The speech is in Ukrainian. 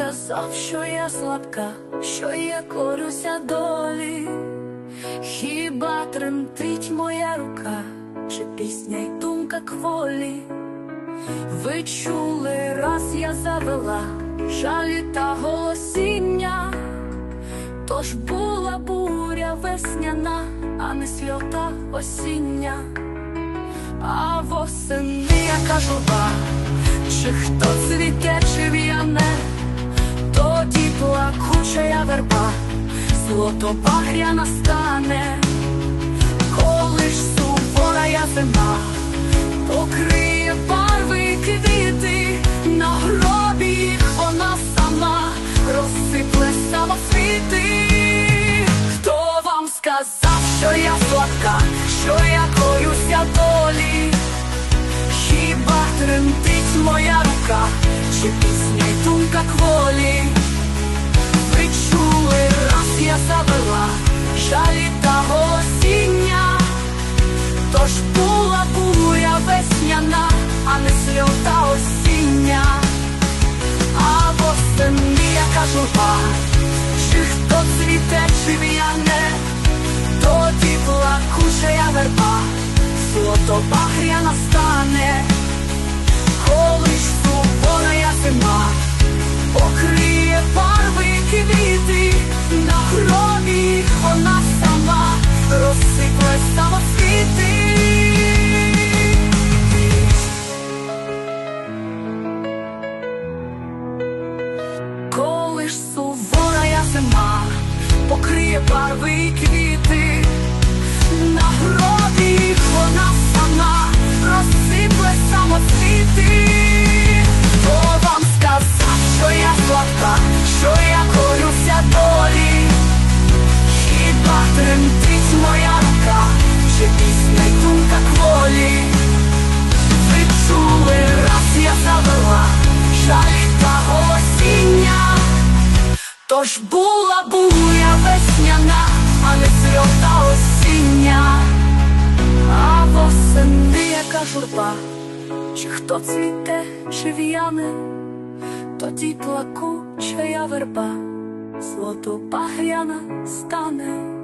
сказав, що я слабка, що я корюся долі, хіба тремтить моя рука, чи пісня й думка кволі? Ви чули, раз я завела жалі та голосіння, тож була буря весняна, а не сльота осіння, а восени яка журба, чи хто цвіте, чи в'яне, тоді плакуча я верба, злото багря настане, коли ж сувора я зима, покриє барви квіти, на гробі вона сама розсипле самоцвіти. Хто вам сказав, що я сладка, що я коюся долі? Хіба кволі? Ви чули, раз я завела жалі та осіння, тож була буря весняна, а не сльота осіння, а восени яка журба, чи хто цвіте, чи в'яне, тоді плакуча я верба, злото багря настане, покриє барви квіти, на гробі вона сама розсипле самоцвіти. Хто вам сказав, що я слабка, що я корюся долі? Хіба тремтить моя рука, чи пісня й думка кволі? Ви чули, раз я завела жаль та осіння, тож була буря яка журба, чи хто цвіте, чи в'яне, тоді плакуча верба, злото багряна стане.